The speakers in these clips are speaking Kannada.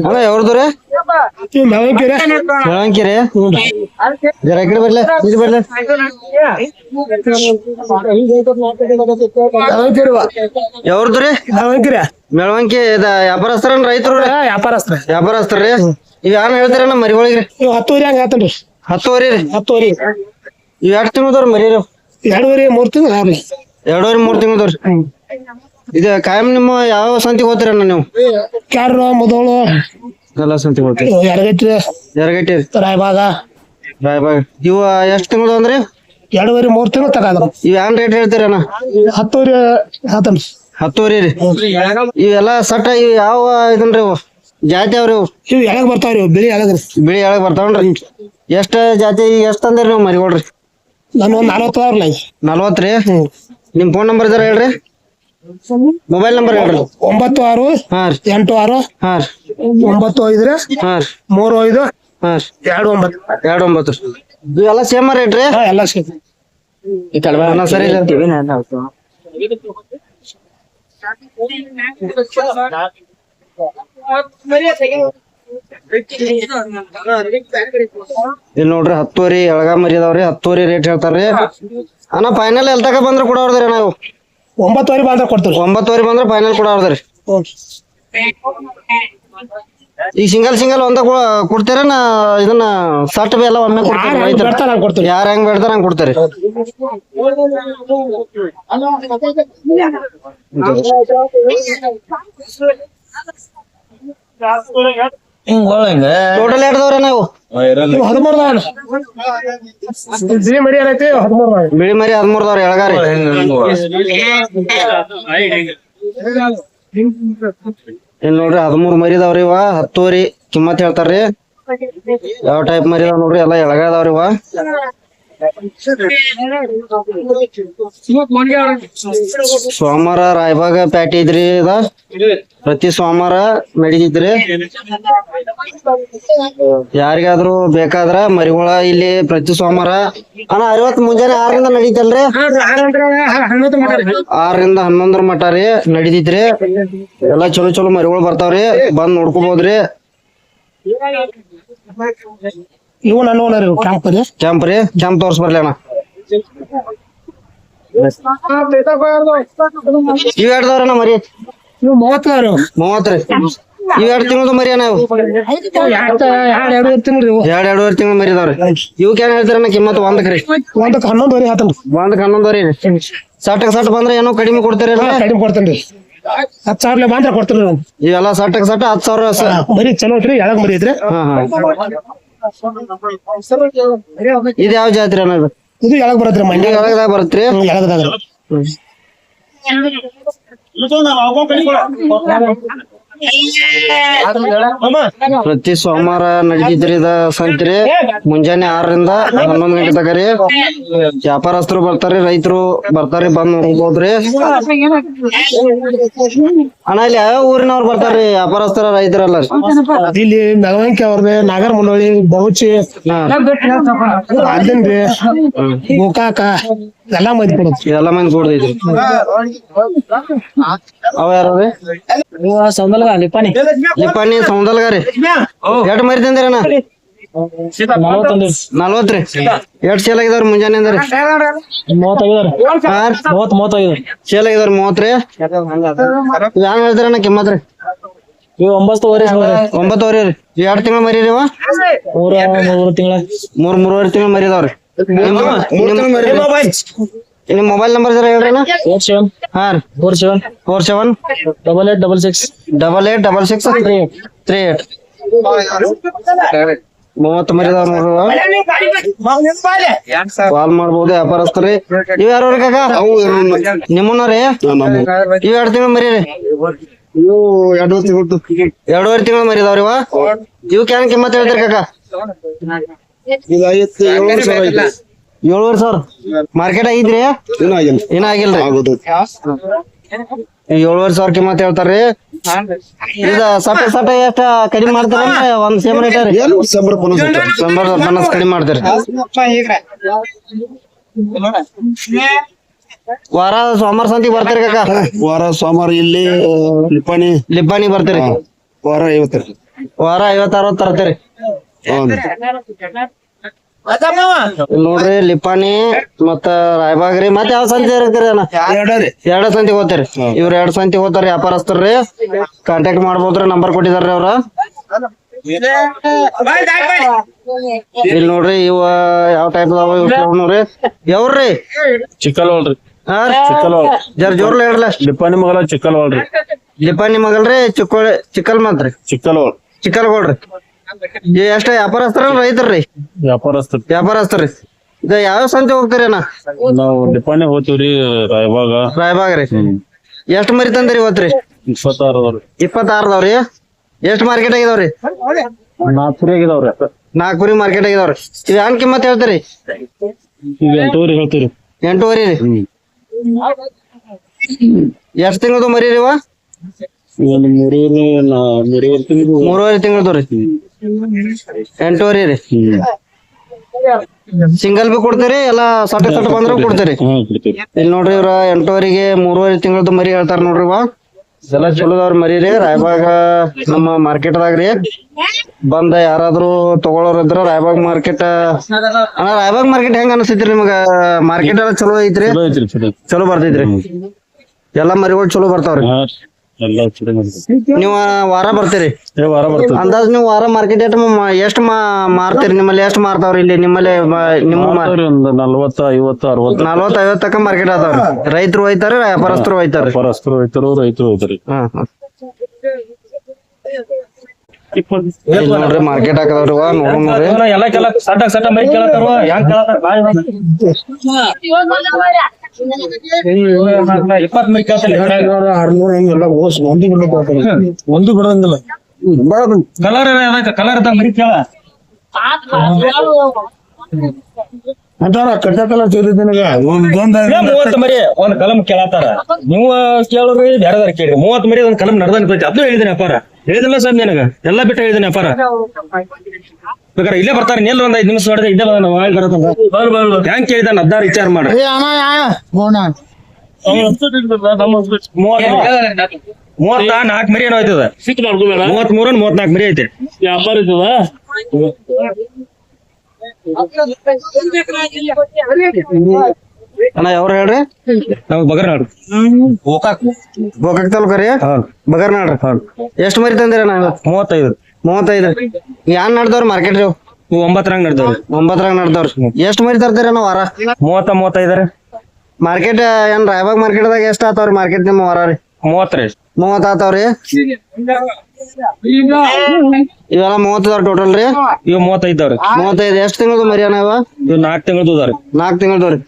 ಅಣ್ಣ ಯಾವ್ದು ರೀ ಬೆಳವಂಕಿರಿ ಜರ ಈ ಕಡೆ ಬರ್ಲೆ ಇದು ಬರ್ಲೆ. ಮೆಳವಂಕಿರಿ ಯಾವ್ದು ರೀ ಮೆಳವಂಕಿರಿ ಬೆಳವಂಕಿ ಇದ ವ್ಯಾಪಾರಸ್ಥರನ್ ರೈತರು? ವ್ಯಾಪಾರಸ್ಥರ ವ್ಯಾಪಾರಸ್ಥರ. ರೀ ಇವ್ ಯಾರು ಹೇಳ್ತೀರಣ್ಣ ಹತ್ತುವರಿ ಹತ್ತುವರೆ ಹಂಗ ಆತನ್ರಿ. ಹತ್ತುವರಿ ರೀ? ಹತ್ತುವರೆ. ಇವ್ ಎರಡು ತಿಂಗಳದವ್ರ ಮರಿ ರೀ ಎರಡೂವರೆ ಮೂರ್ ತಿಂಗಳು ಎರಡುವರಿ ಎರಡೂವರೆ ಮೂರ್ ತಿಂಗಳದವ್ರಿ. ಇದು ಕಾಯಂ ನಿಮ್ಮ ಯಾವ ಸಂತಿಗೆ ಹೋಗ್ತೀರಣ್ಣ ನೀವು? ಕ್ಯಾರ ಮುದೋಳು ಎಲ್ಲ ಸಂತಿಗೆ ಹೋಗ್ತೀರಿ. ಎರಗಟ್ಟಿ ರಾಯಬಾಗ. ರಾಯಬಾಗ್. ಇವ ಎಷ್ಟ್ ತಿಂಗಳು ಅಂದ್ರಿ ಎರಡೂವರೆ ಮೂರ್ ತಿಂಗಳು ತಗಾದ್ರ ಇವ್ ಏನ್ ರೇಟ್ ಹೇಳ್ತೀರಣ್ಣ ಹತ್ತುವರೆ ಹತ್ತು ಹತ್ತುವರೆ ರೀ. ಇವೆಲ್ಲ ಸಟ್ಟ ಇವ್ ಯಾವ ಇದನ್ರಿ ಇವು? ಜಾತಿ ಅವ್ರಿ ಇವು? ಇವ್ ಎಳಗ್ ಬರ್ತಾವ್ರಿ ಇವ್? ಬಿಳಿ ಎಳಗ್ ಬಿಳಿ ಎಳಗ್ ಬರ್ತಾವನ್ರಿ ಎಷ್ಟ ಜಾತಿ ಎಷ್ಟ್ ತಂದಿರಿ ನೀವು ಮರಿಗೋಳ್ರಿ ನಾನು ಒಂದ್ ನಲ್ವತ್ತು ಅವ್ರಲ್ಲ ನಲ್ವತ್ ರೀ? ನಿಮ್ ಫೋನ್ ನಂಬರ್ ಇದಾರ ಹೇಳ್ರಿ. ಮೊಬೈಲ್ ನಂಬರ್ ಹೇಳ್ರಿ. ಒಂಬತ್ತು ಆರು ಹಾಂ ರೀ. ಎಂಟು ಆರು ಹಾಂ ರೀ. ಒಂಬತ್ತು ಐದ್ರಿ ಹಾಂ ರೀ. ಮೂರು ಐದು ಹಾಂ ರೀ. ಎರಡು ಒಂಬತ್ತು. ಎರಡು ಒಂಬತ್ತು ರೀ. ಎಲ್ಲ ಸೇಮ್ ರೇಟ್ ರೀ? ಹಾ ಎಲ್ಲ ಸರಿ ಇಲ್ಲಿ ನೋಡ್ರಿ ಹತ್ತುವರಿ ಎಳಗ ಮರಿ ಅದಾವ್ರಿ ಹತ್ತುವರಿ ರೇಟ್ ಹೇಳ್ತಾರ್ರಿ. ಅಣ್ಣ ಫೈನಲ್ ಎಲ್ ಬಂದ್ರೆ ಕೂಡ ಕೊಡೋರ್ದ್ರಿ ನಾವು? ಒಂಬತ್ತುವರೆ ಬಂದ್ರೆ ಕೊಡ್ತೀವಿ ಒಂಬತ್ತುವರೆ ಬಂದ್ರೆ ಫೈನಲ್ ಕೊಡೋರ್ದ್ರಿ ಈಗ ಸಿಂಗಲ್ ಸಿಂಗಲ್ ಒಂದ ಕೊಡ್ತೀರ ಇದನ್ನ ಸಟ್ ಬಿ ಎಲ್ಲ ಒಮ್ಮೆ ಕೊಡ್ತೀರಿ? ಯಾರ ಹೆಂಗ್ ಬೇಡ್ತಾರ ಹಂಗ್ ಕೊಡ್ತೀರಿ. ಟೋಟಲ್ ಎರಡದವ್ರ ನಾವು. ಬಿಳಿ ಮರಿ ಏನೈತಿ? ಹದಿಮೂರು ದಾವ ಬಿಳಿ ಮರಿ ಹದಿಮೂರ್ದವ್ರ ಎಳಗಾರಿ. ಇಲ್ಲಿ ನೋಡ್ರಿ ಹದಿಮೂರ್ ಮರಿ ಅದಾವ್ರಿ ಇವ. ಹತ್ತುವರಿ ಕಿಮ್ಮತ್ ಹೇಳ್ತಾರ್ರಿ. ಯಾವ ಟೈಪ್ ಮರಿ ಅದಾವ ನೋಡ್ರಿ? ಎಲ್ಲಾ ಎಳಗ ಅದಾವ್ರಿ ಇವ. ಸೋಮವಾರ ರಾಯಬಾಗ ಪ್ಯಾಟಿ ಇದ್ರಿ ಇದ ಪ್ರತಿ ಸೋಮವಾರ ನಡೀತಿದ್ರಿ? ಯಾರಿಗಾದ್ರು ಬೇಕಾದ್ರ ಮರಿಗಳ ಇಲ್ಲಿ ಪ್ರತಿ ಸೋಮವಾರ. ಅಣ್ಣ ಅರವತ್ ಮುಂಜಾನೆ ಆರರಿಂದ ನಡೀತಲ್ರಿ? ಆರರಿಂದ ಹನ್ನೊಂದರ ಮಟ ರೀ ನಡೀತಿದ್ರಿ. ಎಲ್ಲಾ ಚಲೋ ಚಲೋ ಮರಿಗಳು ಬರ್ತಾವ್ರಿ. ಬಂದ್ ನೋಡ್ಕೋಬಹುದ್ರಿ ಇವು ನನ್ನ ಓನರ್ ಇವು ಕ್ಯಾಂಪ್ ರೀ. ಕ್ಯಾಂಪ್ ರೀ? ಕ್ಯಾಂಪ್ ತೋರ್ಸ್ ಬರ್ಲಿ ಅಣ್ಣ. ಇವ್ ಎರಡ್ದವ್ರಣ್ಣ ಮರಿ. ಇವು ಮೂವತ್ತಾರು. ಮೂವತ್ತ್ ರೀ. ಇವ್ ಎರಡ್ ತಿಂಗಳದ ಮರಿ ಅಣ್ಣ ಇವು. ಎರಡು ಎರಡು ಎರಡು ತಿಂಗಳು ಇವು ಎರಡ್ ಎರಡೂವರೆ ತಿಂಗಳ ಮರಿ ಅದಾವ್ರಿ ಇವಕ್ ಏನ್ ಹೇಳ್ತಾರಣ್ಣ ಕಿಮ್ಮತ್? ರೀ. ಒಂದಕ್ಕೆ ಹನ್ನೊಂದುವರೆ ಹನ್ನೊಂದವ್ರಿ ಸಟ್ ಬಂದ್ರೆ ಏನೋ ಕಡಿಮೆ ಕೊಡ್ತೀರಿ ಕಡಿಮೆ ಕೊಡ್ತೇನೆ ರೀ. ಹತ್ತು ಸಾವಿರ ಮಾತ್ರ ಕೊಡ್ತೀನಿ ಇವೆಲ್ಲ ಸಟ್ಟಕ್ ಸಟ್ ಹತ್ತು ಸಾವಿರ ಮರಿ ಚಲೋ ಐತ್ರಿ ಮರಿ ಐತ್ರಿ? ಇದು ಯಾವ ಜಾತ್ರೆ ಅನ್ನೋದು? ಇದು ಎಳಗ್ ಬರತ್ರಿ ಮಂಡ್ಯ ಒಳಗದಾಗ ಬರುತ್ತ್ರಿ ಎಳಗದಾಗ. ಪ್ರತಿ ಸೋಮವಾರ ನಡೀತಿದ್ರಿ ಇದ ಸಂತ್ರಿ ಮುಂಜಾನೆ ಆರರಿಂದ ಹನ್ನೊಂದು ಗಂಟೆ ತಕ ರೀ. ವ್ಯಾಪಾರಸ್ಥರು ಬರ್ತಾರಿ ರೈತರು ಬರ್ತಾರಿ ಬಂದ್ ನೋಡ್ಬೋದ್ರಿ ಅಣ್ಣ ಇಲ್ಲಿ ಯಾವ ಊರಿನವ್ರು ಬರ್ತಾರ್ರಿ ವ್ಯಾಪಾರಸ್ಥರ ರೈತರಲ್ಲ? ಇಲ್ಲಿ ಮೆಳವಂಕಿ ಅವ್ರದೇ ನಾಗರ ಮುನ್ನೋಳಿ ಬೌಚಿ ಮುಕಾಕ ಗೋಕಾಕ. ಎಲ್ಲಾ ಮಂದಿ ಎಲ್ಲ ಮಂದಿ ಕೂಡ್ದೈತ್ರಿ ಅವ ಯಾರ್ರಿ ಲಿಪ್ಪಣ್ಣಿ ಸೌಂದಲ್ಗ ರೀ. ಎಷ್ಟ್ ಮರಿ ತಂದಿರಣ್ಣ ನಲ್ವತ್ರಿ ಎಷ್ಟ್ ಸೇಲ್ ಆಗಿದಾವ್ರಿ ಮುಂಜಾನೆ ಅಂದ್ರಿ ಹಾ ಸೇಲ್ ಆಗಿದಾವ್ರಿ ಮೂವತ್ರಿ ಯಾನ್ ಹೇಳ್ತಾರಣ್ಣ ಕಿಮ್ಮತ್ರಿ ಒಂಬತ್ತುವರೆ ಒಂಬತ್ತುವರೆ ರೀ. ಎರಡ್ ತಿಂಗಳ ಮರಿ ರೀ ಮೂರು ಮೂರು ತಿಂಗಳ. ಮೂರ್ ಮೂರುವರೆ ತಿಂಗಳ ಮರಿ ಇದಾವ್ರಿ ನಿಮ್ ಮೊಬೈಲ್ ನಂಬರ್ ಜರ ಹೇಳ್ರಿ ಫೋರ್ ಸೆವೆನ್ ಹಾ ರೀ. Four seven four seven double eight double six double eight double six three eight three eight ಮೂವತ್ತು ಮರಿ ಇದಾವ್ ನೋಡ್ರಿ ಕಾಲ್ ಮಾಡ್ಬೋದು ವ್ಯಾಪಾರಸ್ಥರಿ. ಇವ್ ಯಾರು ಕಾಕ? ನಿಮ್ಮನ್ನವ್ರಿ ಇವ್ ಎರಡ್ ತಿಂಗಳ ಮರಿ ರೀ ಇವು ಎರಡು ತಿಂಗಳು ಎರಡೂವರೆ ತಿಂಗಳ ಮರಿ ಇದಾವ್ರಿ ಇವ ಇವ್ ಕ್ಯಾನ್ ಕಿಮ್ಮತ್ ಹೇಳ್ತೀರಿ ಕಾಕ? ಇದು ಐವತ್ತು ಏಳು ಸಾವಿರ ಐತಿ ಏಳುವರೆ ಸಾವಿರ ಮಾರ್ಕೆಟ್ ಆಗಿದ್ರಿ ಏನಾಗಿಲ್ಲ ಆಗಿಲ್ಲ. ಏನ ಆಗಿಲ್ರಿ? ಆಗೋದು. ಏಳುವರೆ ಸಾವಿರ ಕಿಮ್ಮತ್ ಹೇಳ್ತಾರ್ರಿ. ಇದ ಸಟ್ಟ ಸಟ್ಟ ಎಷ್ಟ ಕಡಿಮೆ ಮಾಡ್ತಾರ ಒಂದ್ ಸೇಮ್ ರೇಟ್ ರೀ? ಏನು ಸಂಬರ ಕಡಿಮೆ ಮಾಡ್ತೀರಿ. ವಾರ ಸೋಮವಾರ ಸಂತಿಗೆ ಬರ್ತೀರಿ ಕಾಕ? ವಾರ ಸೋಮವಾರ ಇಲ್ಲಿ ಲಿಪ್ಪಾಣಿ. ಲಿಬ್ಬಾನಿ ಬರ್ತೀರಿ. ವಾರ ಐವತ್ತು ವಾರ ಐವತ್ತ ಅರವತ್ ತರ್ತೀರಿ. ನೋಡ್ರಿ ಲಿಪಾನಿ ಮತ್ತ ರಾಯಬಾಗ್ರಿ. ಮತ್ ಯಾವ ಸಂತಿ ಇರ್ತೀರಿ ಎರಡ ಸಂತಿ ಹೋಗ್ತಾರಿ. ಇವ್ರ ಎರಡ್ ಸಂತಿ ಹೋಗ್ತಾರ ವ್ಯಾಪಾರಸ್ತರ್ರಿ ಕಾಂಟ್ಯಾಕ್ಟ್ ಮಾಡ್ಬೋದ್ರಿ ನಂಬರ್ ಕೊಟ್ಟಿದಾರ್ರಿ ಅವ್ರ. ಇಲ್ಲಿ ನೋಡ್ರಿ ಇವ ಯಾವ ಟೈಪ್ ಅದಾವ ಇವ್ ನೋಡ್ರಿ. ಯಾವ್ರಿ ಚಿಕ್ಕಲ್ವಾಳ್ರಿ. ಚಿಕ್ಕಲ್ ಜರ್ ಜೋರ್ಲ ಹೇಳ್ಲ ಲಿಪಾನಿ ಮಗಲ ಚಿಕ್ಕಲ್ವಾಳ್ರಿ. ಲಿಪಾನಿ ಮಗಲ್ರಿ ಚಿಕ್ಕೋಳಿ ಚಿಕ್ಕಲ್ ಮಾತ್ರಿ ಚಿಕ್ಕಲ್ವಾಳ್. ಚಿಕ್ಕಲ್ಗೋಳ್ರಿ. ಈ ಎಷ್ಟ ವ್ಯಾಪಾರಸ್ಥರ ರೈತರ್ರಿ? ವ್ಯಾಪಾರಸ್ಥ ವ್ಯಾಪಾರಸ್ಥರಿ ಇದ ಯಾವ ಸಂತೆ ಹೋಗ್ತೀರಿ ಅಣ್ಣ? ನಾವು ಲಿಪ್ಪಾನಿ ಹೋಗ್ತೀವ್ರಿ ರಾಯಬಾಗ. ರಾಯಬಾಗ್ರಿ. ಎಷ್ಟ್ ಮರಿ ತಂದ್ರಿ ಇವತ್ತ್ರಿ ಇಪ್ಪತ್ತಾರದವ್ರಿ ಇಪ್ಪತ್ತಾರದವ್ರಿ? ಎಷ್ಟ್ ಮಾರ್ಕೆಟ್ ಆಗಿದಾವ್ರಿ? ನಾಲ್ಕು ಆಗಿದವ್ರಿ ಆಗಿದಾವ್ರಿ. ನಾಲ್ಕು ಕುರಿ ಮಾರ್ಕೆಟ್ ಆಗಿದಾವ್ರಿ. ಇದು ಏನ್ ಕಿಮ್ಮತ್ ಹೇಳ್ತೀರಿ? ಈಗ ಹೇಳ್ತೀರಿ ಎಂಟೂವರೆ? ರೀ ಎಷ್ಟ್ ತಿಂಗಳದು ಮರಿ ರೀ ಇವ? ಮೂರುವರೆ ನಾ- ಮೂರುವರೆ ತಿಂಗಳು ಮೂರುವರೆ ತಿಂಗಳದು ರೀ ಎಂಟೂವರೆ ರೀ. ಸಿಂಗಲ್ ಬಿ ಕೊಡ್ತೀರಿ ಎಲ್ಲಾ ಸಟ್ ಸಟ್ ಬಂದ್ರ ಕೊಡ್ತೀರಿ. ಇಲ್ಲಿ ನೋಡ್ರಿ ಇವ್ರ ಎಂಟೂವರೆಗೆ ಮೂರುವರೆ ತಿಂಗಳ ಮರಿ ಹೇಳ್ತಾರ ನೋಡ್ರಿ ಇವ ಎಲ್ಲ ಚಲೋದವ್ರ ಮರಿ ರೀ ರಾಯಬಾಗ ನಮ್ಮ ಮಾರ್ಕೆಟ್ ದಾಗ ರೀ. ಬಂದ ಯಾರಾದ್ರೂ ತಗೊಳೋರ್ ಇದ್ರ ರಾಯಬಾಗ್ ಮಾರ್ಕೆಟ್ ಅಣ್ಣ ರಾಯಬಾಗ್ ಮಾರ್ಕೆಟ್ ಹೆಂಗ ಅನಿಸ್ತೈತ್ರಿ ನಿಮಗ? ಮಾರ್ಕೆಟ್ ಎಲ್ಲ ಚಲೋ ಐತ್ರಿ. ಚಲೋ ಬರ್ತೈತ್ರಿ ಎಲ್ಲಾ ಮರಿಗಳು ಚಲೋ ಬರ್ತಾವ್ರಿ? ನೀವ ವಾರ ಬರ್ತೀರಿ? ಏ ವಾರ ಬರ್ತದೆ. ಅಂದಾಜ್ ನೀವು ವಾರ ಮಾರ್ಕೆಟ್ ಎಷ್ಟ್ ಎಷ್ಟ್ ಮಾರ್ತೀರಿ? ನಿಮ್ಮಲ್ಲಿ ಎಷ್ಟ್ ಮಾರ್ತಾವ್ರಿ ಇಲ್ಲಿ? ನಿಮ್ಮಲ್ಲಿ ನಿಮ್ಮ ಒಂದು ನಲ್ವತ್ತ ಐವತ್ತು ಅರವತ್ತು. ನಲ್ವತ್ತ್ ಐವತ್ತು ತಕ ಮಾರ್ಕೆಟ್ ಅದಾವ್ರಿ. ರೈತರು ಹೋಯ್ತಾರ ವ್ಯಾಪಾರಸ್ಥರು ಹೋಯ್ತಾರ ಪರಸ್ಪರ ಹೋಯ್ತಾರ ರೈತರು ಹೋಯ್ತಾರ ಹಾ ಹಾ. ಇಲ್ಲಿ ನೋಡ್ರಿ ಮಾರ್ಕೆಟ್ ಹಾಕದವ್ರಿ ನೋಡ್ರಿ ಎಲ್ಲ ಕೆಲ ಸಟ್ಟ ಸಟ್ಟ ಮೈ ಕೇಳತ್ತಾರ ಹೆಂಗ್ ಕೇಳತ್ತಾರ? ಕೇಳ್ತಾರ ಒಂದು ಬಿಡೋಂಗಿಲ್ಲ ಕಲರ್ ಕಲರ್ ಮರಿ ಕೇಳ ಅಂತಾರ ಮರಿ ಒಂದ್ ಕಲಂ ಕೇಳತ್ತಾರ ನೀವು ಕೇಳೋರಿ. ಬೇರೆದಾರ ಕೇಳ್ರಿ ಮೂವತ್ತು ಮರಿ ಒಂದ್ ಕಲಂ ನಡೆದ ಅದು ಹೇಳಿದ್ರಿ ಅಪ್ಪಾರ. ಹೇಳಿದಿಲ್ಲ ಸರ್ ನಿನಗ? ಎಲ್ಲ ಬಿಟ್ಟು ಹೇಳಿದ್ದೀನಿ ಅಪಾರ. ಬೇಕಾರೆ ಇಲ್ಲೇ ಬರ್ತಾರೆ ನಿಲ್ ಒಂದ್ ಐದ್ ನಿಮಿಷ ನೋಡಿದ್ರೆ ಇಲ್ಲೇ ಬಂದ ಒಳಗ್ ಬರತ್ತಂದ ಹೆಂಗ್. ಕೇಳಿದಾನ ಅದಾರ ವಿಚಾರ ಮಾಡಿ. ಮೂವತ್ತ ನಾಲ್ಕು ಮರಿ ಏನೋ ಐತದ ಮೂವತ್ ಮೂರ ಮೂವತ್ನಾಲ್ಕು ಮರಿ ಐತೆ. ವ್ಯಾಪಾರ ಅಣ್ಣ ಯಾವ್ರ ಹೇಳ್ರಿ? ನಮಗ್ ಬಗರ್ ನಾಡು ಗೋಕಾಕ್ ತಾಲೂಕ ರೀ ಬಗರ್ ನಾಡ್ರಿ ಎಷ್ಟ್ ಮರಿ ತಂದಿರ ನಾನು ಮೂವತ್ತೈದು. ಮೂವತ್ತೈದು. ಯಾನ್ ನಡ್ದವ್ರಿ ಮಾರ್ಕೆಟ್ ರೀ ಇವು? ಒಂಬತ್ತರಂಗ್ ನಡ್ದವ್ರಿ. ಒಂಬತ್ತರಾಗ ನಡ್ದವ್ರಿ. ಎಷ್ಟ್ ಮರಿ ತರ್ತೀರ ನಾವು ವಾರ? ಮೂವತ್ತ ಮೂವತ್ತೈದರ. ಮಾರ್ಕೆಟ್ ಏನ್ ರಾಯಬಾಗ್ ಮಾರ್ಕೆಟ್ ದಾಗ ಎಷ್ಟ್ ಆತಾವ್ರಿ ಮಾರ್ಕೆಟ್ ನಿಮ್ಮ ವಾರ ರೀ? ಮೂವತ್ತ ಮೂವತ್ತ್ ಆತಾವ್ರಿ? ಇವೆಲ್ಲ ಮೂವತ್ತದವ್ರ ಟೋಟಲ್ ರೀ? ಇವ್ ಮೂವತ್ತೈದವ್ರಿ ಮೂವತ್ತೈದು ಎಷ್ಟ್ ತಿಂಗಳದು ಮರಿ ಅಣ್ಣ ಇವ ಇವ್ ಅದಾವ್ರಿ. ನಾಲ್ಕು ತಿಂಗಳದವ್ರಿ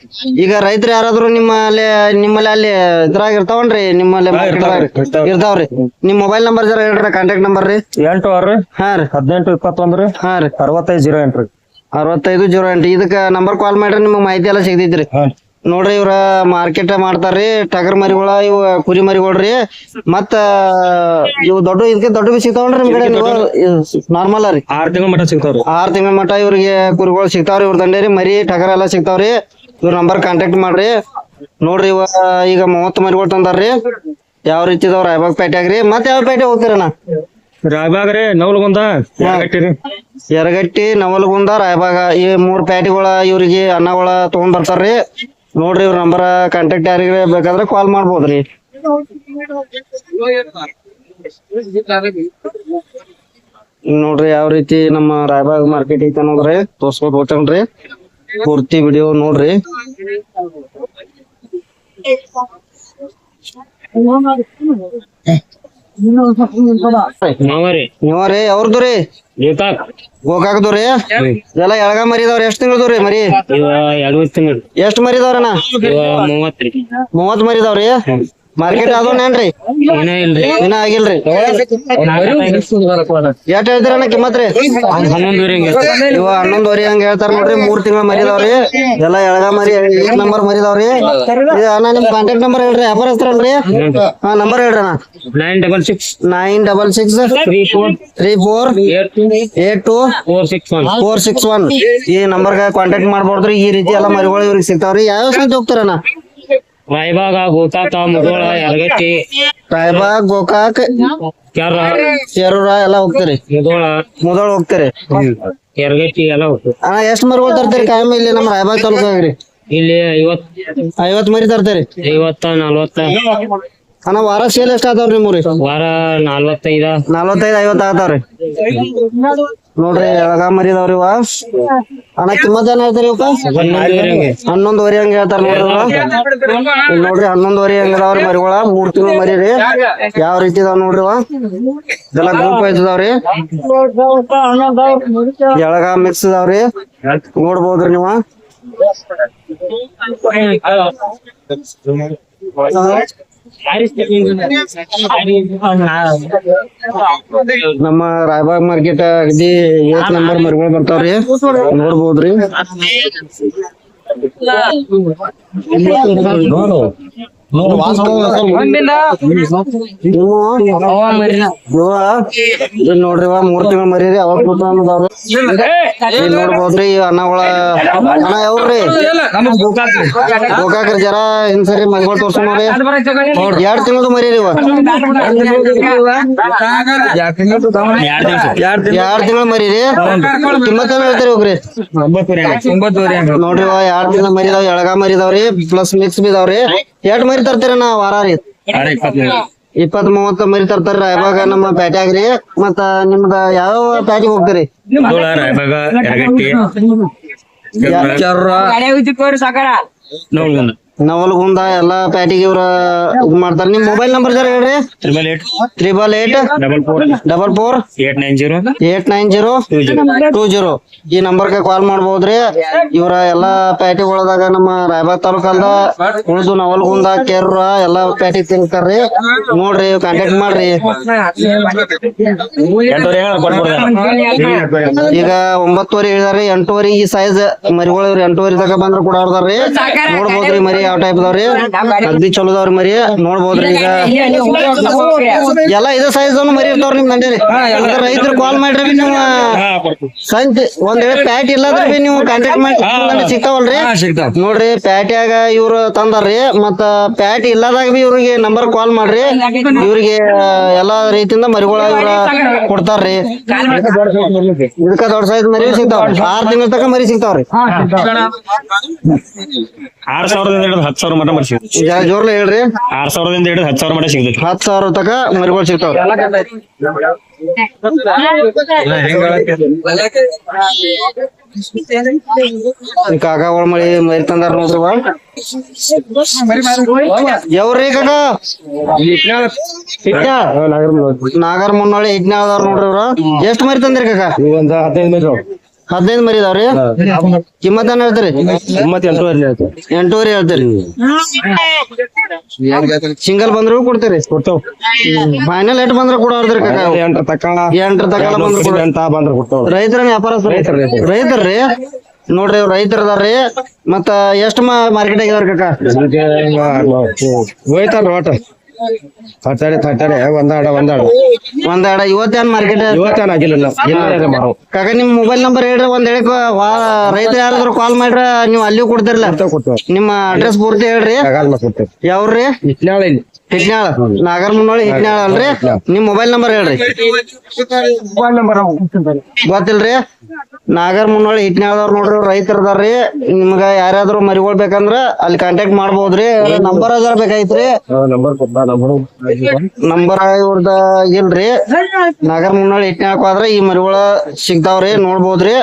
ಈಗ ರೈತರು ಯಾರಾದ್ರೂ ನಿಮ್ಮಲ್ಲಿ ನಿಮ್ಮಲ್ಲಿ ಅಲ್ಲಿ ಇದ್ರಾಗ ಇರ್ತಾವನ್ರಿ ನಿಮ್ಮಲ್ಲಿ ಇರ್ತಾವ್ರಿ. ನಿಮ್ ಮೊಬೈಲ್ ನಂಬರ್ ಜರ ಹೇಳ್ರಿ ಕಾಂಟ್ಯಾಕ್ಟ್ ನಂಬರ್ ರೀ. ಎಂಟು ಆರು ಹಾ ರೀ. ಹದಿನೆಂಟು ಇಪ್ಪತ್ತೊಂದ್ರಿ ಹಾ ರೀ. ಅರವತ್ತೈದು ಜೀರೋ ಎಂಟ್ರಿ ಅರವತ್ತೈದು ಜೀರೋ ಎಂಟು. ಇದಕ್ಕ ನಂಬರ್ ಕಾಲ್ ಮಾಡ್ರಿ ನಿಮ್ಗೆ ಮಾಹಿತಿ ಎಲ್ಲ ಸಿಗ್ತೈತ್ರಿ. ಹಾಂ ನೋಡ್ರಿ ಇವ್ರ ಮಾರ್ಕೆಟ್ ಮಾಡ್ತಾರ್ರಿ ಟಗರ್ ಮರಿಗಳ ಇವು ಕುರಿ ಮರಿಗಳ್ರಿ ಮತ್ತ ಇವ್ ದೊಡ್ಡ ಇದಕ್ಕೆ ದೊಡ್ಡ ಬಿ ಸಿಗ್ತಾವನ್ರಿ ನಿಮ್ ಕಡೆ ನಾರ್ಮಲ್ ರೀ. ಆರ್ ತಿಂಗಳ ಮಟ್ಟ ಸಿಗ್ತಾವ್ರಿ. ಆರ್ ತಿಂಗಳ ಮಟ್ಟ ಇವ್ರಿಗೆ ಕುರಿಗಳು ಸಿಗ್ತಾವ್ರಿ ಇವ್ರ ದಂಡೇರಿ ಮರಿ ಟಗರ್ ಎಲ್ಲ ಸಿಗ್ತಾವ್ರಿ. ಇವ್ರ ನಂಬರ್ ಕಾಂಟ್ಯಾಕ್ಟ್ ಮಾಡ್ರಿ. ನೋಡ್ರಿ ಇವ ಈಗ ಮೂವತ್ತು ಮರಿಗಳು ತಂದಾರ್ರಿ. ಯಾವ ರೀತಿ ಇದಾವ್ ರಾಯಬಾಗ್ ರೀ. ಮತ್ತ ಯಾವ ಪೇಟೆ ಹೋಗ್ತೀರಣ್ಣ? ರಾಯಬಾಗ್ ರೀ ನವಲಗುಂದ ಎರಗಟ್ಟಿ ಯರಗಟ್ಟಿ ನವಲಗುಂದ ರಾಯಬಾಗ ಈ ಮೂರ್ ಪ್ಯಾಟಿಗಳ ಇವ್ರಿಗೆ ಅನ್ನಗಳ ತಗೊಂಡ್ ಬರ್ತಾರ್ರಿ. ನೋಡ್ರಿ ಇವ್ರ ನಂಬರ್ ಕಾಂಟ್ಯಾಕ್ಟ್ ಯಾರಿಗೆ ಬೇಕಾದ್ರೆ ಕಾಲ್ ಮಾಡ್ಬೋದ್ರಿ. ನೋಡ್ರಿ ಯಾವ ರೀತಿ ನಮ್ಮ ರಾಯಬಾಗ್ ಮಾರ್ಕೆಟ್ ಐತೆ ನೋಡ್ರಿ, ತೋರ್ಸ್ಕೊಟ್ ಹೋಗ್ತಾನ್ರಿ. ಪೂರ್ತಿ ವಿಡಿಯೋ ನೋಡ್ರಿ. ನಾವರಿ ನೀವ್ರಿ ಯಾವ್ದು ರೀ. ಬೇಕಾಕ್ ಗೋಕಾಕದು ರೀ ಎಲ್ಲ ಎಳಗ ಮರಿದವ್ರಿ ಎಷ್ಟ್ ಮರಿ? ಎರಡು ತಿಂಗಳು. ಎಷ್ಟ್ ಮರಿದವ್ರಣ್ಣ? ಮೂವತ್ ಮರಿದವ್ರಿ? ಮಾರ್ಕೆಟ್ ಅದನ್ನೇನ್ರಿ ಏನ ಇಲ್ರಿ. ಇನ್ನ ಆಗಿಲ್ರಿ? ಎಷ್ಟ್ ಹೇಳ್ತೀರಣ್ಣ ಕಿಮ್ಮತ್ ರೀ ಹನ್ನೊಂದುವರೆ ಇವ ಹನ್ನೊಂದುವರೆ ಹಂಗ ಹೇಳ್ತಾರ ನೋಡ್ರಿ ಮೂರ್ ತಿಂಗಳ ಮರಿದವ್ರಿ. ಎಲ್ಲಾ ಎಳಗ ಮರಿ ಏಟ್ ನಂಬರ್ ಮರಿದವ್ರಿ. ಇದು ಅಣ್ಣ ನಿಮ್ ಕಾಂಟ್ಯಾಕ್ಟ್ ನಂಬರ್ ಹೇಳ್ರಿ ವ್ಯಾಪಾರ ಹಚ್ತಾರಲ್ರಿ ಹಾ ನಂಬರ್ ಹೇಳ್ರಿ ಅಣ್ಣ. Nine double six nine double six three four three four eight two four six one four six one ಈ ನಂಬರ್ಗೆ ಕಾಂಟ್ಯಾಕ್ಟ್ ಮಾಡ್ಬೋದ್ರಿ. ಈ ರೀತಿ ಎಲ್ಲ ಮರಿಗಳು ಇವ್ರಿಗೆ ಸಿಗ್ತಾವ್ರಿ. ಯಾವ ಸಂತೆ ಹೋಗ್ತಾರಣ್ಣ? ರಾಯಬಾಗ ಗೋಕಾಕ ಮುದೋಳ ಯಲಗಟ್ಟಿ. ರಾಯಬಾಗ ಗೋಕಾಕ್ ಕೆರ ಚೆರೂರ ಎಲ್ಲಾ ಹೋಗ್ತಾರೆ. ಮುದೋಳ ಮುದೋಳ ಹೋಗ್ತಾರೆ. ಯರಗಟ್ಟಿ ಎಲ್ಲ ಹೋಗ್ತಾರೆ ಅಣ್ಣ ಎಷ್ಟ್ ಮರಿಗಳು ತರ್ತಾರೆ? ಕಾಯಂ ಇಲ್ಲಿ ನಮ್ಮ ರಾಯಬಾಗ್ ತಾಲೂಕಾಗ್ರಿ. ಇಲ್ಲಿ ಐವತ್ ಐವತ್ ಮರಿ ತರ್ತಾರೆ? ಐವತ್ತ ನಲ್ವತ್ತ. ಅಣ್ಣ ವಾರ ಸೇಲ್ ಎಷ್ಟ್ ಆತಾವ್ರಿ ನಿಮ್ಮೂರಿ ವಾರ ನಲ್ವತ್ತೈದ. ನಲ್ವತ್ತೈದ್ ಐವತ್ ಆಗತಾವ್ರಿ. ನೋಡ್ರಿ ಎಳಗ ಮರಿ ಇದಾವ್ರಿ ಇವ. ಅಣ್ಣ ಕಿಮ್ಮತ್ ಹಂಗ ಹೇಳ್ತಾರ ನೋಡ್ರಿ ನೋಡ್ರಿ, ಹನ್ನೊಂದುವರೆ ಹಂಗ ಅದಾವ್ರಿ ಮರಿಗಳ. ಮೂರ್ ತಿಂಗಳು ಮರಿ ರೀ ಯಾವ ರೀತಿ ಇದಾವ್ ನೋಡ್ರಿ ಇವ. ಇದೆಲ್ಲ ಗ್ರೂಪ್ ವೈಸ್ ಇದಾವ್ರಿ ಎಳಗ ಮಿಕ್ಸ್ ಇದಾವ್ರಿ ನೋಡ್ಬೋದ್ರಿ ನೀವು. ನಮ್ಮ ರಾಯಬಾಗ್ ಮಾರ್ಕೆಟ್ ಅಗದಿ ಏತ್ ನಂಬರ್ ಮರಿಗಳು ಬರ್ತಾವ್ರಿ. ನೋಡ್ಬೋದ್ರಿ. ನೋಡ್ರಿ ಮೂರ್ ತಿಂಗಳ ಮರೀರಿ ಅವಾಗ ನೋಡ್ಬೋದ್ರಿ ಈ ಅನ್ನಗಳ ಅಣ್ಣ ಯಾವ್ರಿ ಗೋಕಾಕ್ರಿ ಜರ ಇನ್ಸರಿ ಮರಿಗಳು ತೋರ್ಸ್ಕೊಂಡ್ರಿ ಎರಡ್ ತಿಂಗಳದು ಮರೀರಿ ಎರಡ್ ತಿಂಗಳ ಮರೀರಿ ರೀ ಹೇಳ್ತಾರಿ ಹೋಗ್ರಿ ನೋಡ್ರಿ ಎರಡ್ ತಿಂಗಳ ಮರಿ ಇದಾವ್ ಎಳಗ ಮರಿ ಇದಾವ್ರಿ ಪ್ಲಸ್ ಮಿಕ್ಸ್ ಬಿದಾವ್ರಿ ಎರಡ್ ಮರಿ ತರ್ತೀರಿ ನಾ ವಾರ ರೀ ಇಪ್ಪತ್ ಮೂವತ್ತ ಮರಿ ತರ್ತಾರ ರಾಯಬಾಗ ನಮ್ಮ ಪ್ಯಾಟ್ಯಾಗ್ರಿ ಮತ್ತ ನಿಮ್ದ ಯಾವ ಪ್ಯಾಟಿಗೆ ಹೋಗ್ತೀರಿ? ಸಾಕಾರ ರಾಯಬಾಗ ನವಲ್ಗುಂದ ಎಲ್ಲ ಪ್ಯಾಟಿಗೆ ಇವ್ರ ಇದು ಮಾಡ್ತಾರ. ನಿಮ್ ಮೊಬೈಲ್ ನಂಬರ್ ಜರ ಹೇಳ್ರಿ. Triple eight triple eight double four double four eight nine zero eight nine zero two zero ಈ ನಂಬರ್ಗೆ ಕಾಲ್ ಮಾಡ್ಬೋದ್ರಿ. ಇವ್ರ ಎಲ್ಲಾ ಪ್ಯಾಟಿ ಒಳದಾಗ ನಮ್ಮ ರಾಯಬಾಗ್ ತಾಲೂಕಲ್ದ ಉಳಿದು ನವಲ್ಗುಂದ ಕೇರ್ರ ಎಲ್ಲಾ ಪ್ಯಾಟಿ ತಿಂತಾರ್ರಿ. ನೋಡ್ರಿ ಕಾಂಟ್ಯಾಕ್ಟ್ ಮಾಡ್ರಿ. ಈಗ ಒಂಬತ್ತುವರೆ ಹೇಳಿದಾರೆ ಎಂಟುವರೆ ಈ ಸೈಜ್ ಮರಿಗಳು ಎಂಟುವರೆದಾಗ ಎಂಟುವರೆ ತಕ ಬಂದ್ರ ಕೂಡ ನೋಡ್ಬೋದ್ರಿ ಮರಿ. ಯಾವ ಟೈಪ್ ಅದಾವ್ರಿ? ಅಗ್ದಿ ಚಲೋ ಅದಾವ್ರಿ ಮರಿ. ನೋಡ್ಬೋದ್ರಿ ಈಗ. ಎಲ್ಲಾ ಇದೇ ಸೈಜ್ ಮರಿ ಇರ್ತಾವ್ರಿ ನಿಮ್ ನಂದೇರಿ ರೈತರು ಕಾಲ್ ಮಾಡ್ರಿ ನೀವು ಸಂಜೆ ಒಂದ್ ವೇಳೆ ಪ್ಯಾಟ್ ಇಲ್ಲದ್ರ ಬಿ ನೀವು ಕಾಂಟ್ಯಾಕ್ಟ್ ಮಾಡಿ ಸಿಗ್ತಾವಲ್ರಿ? ನೋಡ್ರಿ ಪ್ಯಾಟ್ಯಾಗ ಇವ್ರು ತಂದಾರ್ರಿ. ಮತ್ತ ಪ್ಯಾಟ್ ಇಲ್ಲದಾಗ ಬಿ ಇವ್ರಿಗೆ ನಂಬರ್ ಕಾಲ್ ಮಾಡ್ರಿ. ಇವ್ರಿಗೆ ಎಲ್ಲಾ ರೀತಿಯಿಂದ ಮರಿಗಳ ಇವ್ರ ಕೊಡ್ತಾರ್ರಿ. ಇದಕ್ಕ ದೊಡ್ಡ ಸೈಜ್ ಮರಿ ಸಿಗ್ತಾವ್ರಿ. ಆರ್ ತಿಂಗಳ ತಕ ಮರಿ ಸಿಗ್ತಾವ್ರಿ. ಆರ್ ಸಾವಿರದಿಂದ ಹಿಡಿದು ಹತ್ತು ಸಾವಿರ ಮಟ ಮರಿ ಸಿಗುತ್ತೆ ಜರ ಜೋರ್ಲೆ ಹೇಳ್ರಿ. ಆರ್ ಸಾವಿರದಿಂದ ಹಿಡಿದು ಹತ್ತು ಸಾವಿರ ಮಟ ಸಿಗ್ತೈತಿ ಹತ್ತು ಸಾವಿರ ತಕ ಮರಿಗಳು ಸಿಗ್ತಾವ ಕಾಕಾಗಳ ಮಳಿ ಮರಿ ತಂದಾರ ನೋಡ್ರಿ ಬಾ ಯಾವ್ರಿ ಕಾಕಾ? ನಾಗರ ಮುನ್ನೋಳಿ ಹಿಟ್ನ್ಯಾಳ ಅದಾರ ನೋಡ್ರಿ ಅವ್ರ. ಎಷ್ಟ್ ಮರಿ ತಂದ್ರಿ ಕಾಕಾ? ಒಂದ್ ಹದಿನೈದು ಮೀಟರ್ ಹದಿನೈದು ಮರಿ ಇದಾವ್ರಿ ಕಿಮ್ಮತ್ ಏನ್ ಹೇಳ್ತೀರಿ? ಒಂಬತ್ತು ಎಂಟೂವರೆ ಎಂಟೂವರೆ ಹೇಳ್ತೀರಿ. ಸಿಂಗಲ್ ಬಂದ್ರು ಕೊಡ್ತೀರಿ. ಕೊಡ್ತಾವ್. ಫೈನಲ್ ಎಟ್ ಬಂದ್ರೆ ಎಂಟ್ರ ಎಂಟ್ರ ಕೊಡ. ಎಂಟ ಬಂದ್ರ ಕೊಡ್ತಾವ್. ರೈತರ ವ್ಯಾಪಾರ. ರೈತರ್ರಿ. ನೋಡ್ರಿ ಇವ್ರ ರೈತರ ಅದಾರ್ರಿ. ಮತ್ತ ಎಷ್ಟ್ ಮಾರ್ಕೆಟ್ ಆಗಿದಾರ ಕಾಕ? ಹೋಯ್ತಾರ ಒಟ್ಟ. ತಟ್ಟಾಡಿ ತಟ್ಟಾಡಿ ಒಂದಾಡ ಒಂದಾಡ ಒಂದ್ ಇವತ್ತೇನ್ ಮಾರ್ಕೆಟ್ ಇವತ್ತೇನ್ ಆಗಿಲ್ಲ ಇಲ್ಲ ಮಾರೋ ಕಾಕ ನಿಮ್ ಮೊಬೈಲ್ ನಂಬರ್ ಹೇಳ್ರಿ ಒಂದ್ ಹೇಳಕ್ ರೈತ ಯಾರಾದ್ರು ಕಾಲ್ ಮಾಡ್ರ ನೀವ್ ಅಲ್ಲಿ ಕೊಡ್ತಿರ್ಲ ಕೊಡ್ತಾವ ನಿಮ್ಮ ಅಡ್ರೆಸ್ ಪೂರ್ತಿ ಹೇಳ್ರಿ. ಯಾವ್ರಿ? ಇಟ್ನಾಳ ಇಲ್ಲಿ. ಹಿಟ್ನಾಳ. ನಾಗರ ಮುನ್ನೋಳಿ ಹಿಟ್ನಾಳ ಅಲ್ರಿ? ನಿಮ್ ಮೊಬೈಲ್ ನಂಬರ್ ಹೇಳ್ರಿ. ಗೊತ್ತಿಲ್ರಿ? ನಾಗರ್ ಮುನ್ನೋಳಿ ಹಿಟ್ನಾಳದವ್ರ ನೋಡ್ರಿ ರೈತರ ಅದಾರ್ರಿ ನಿಮ್ಗ ಯಾರ್ಯಾದ್ರು ಮರಿಗೊಳ್ ಬೇಕಂದ್ರ ಅಲ್ಲಿ ಕಾಂಟ್ಯಾಕ್ಟ್ ಮಾಡ್ಬೋದ್ರಿ. ನಂಬರ್ ಅದಾರ ಬೇಕಾಯ್ತ್ರಿ. ನಂಬರ್ ಇವ್ರದ ಇಲ್ರಿ. ನಾಗರ್ ಮುನ್ನೋಳಿ ಹಿಟ್ನಾಳಕ್ ಹೋದ್ರ ಈ ಮರಿಗೊಳ ಸಿಗ್ತಾವ್ರಿ ನೋಡ್ಬೋದ್ರಿ.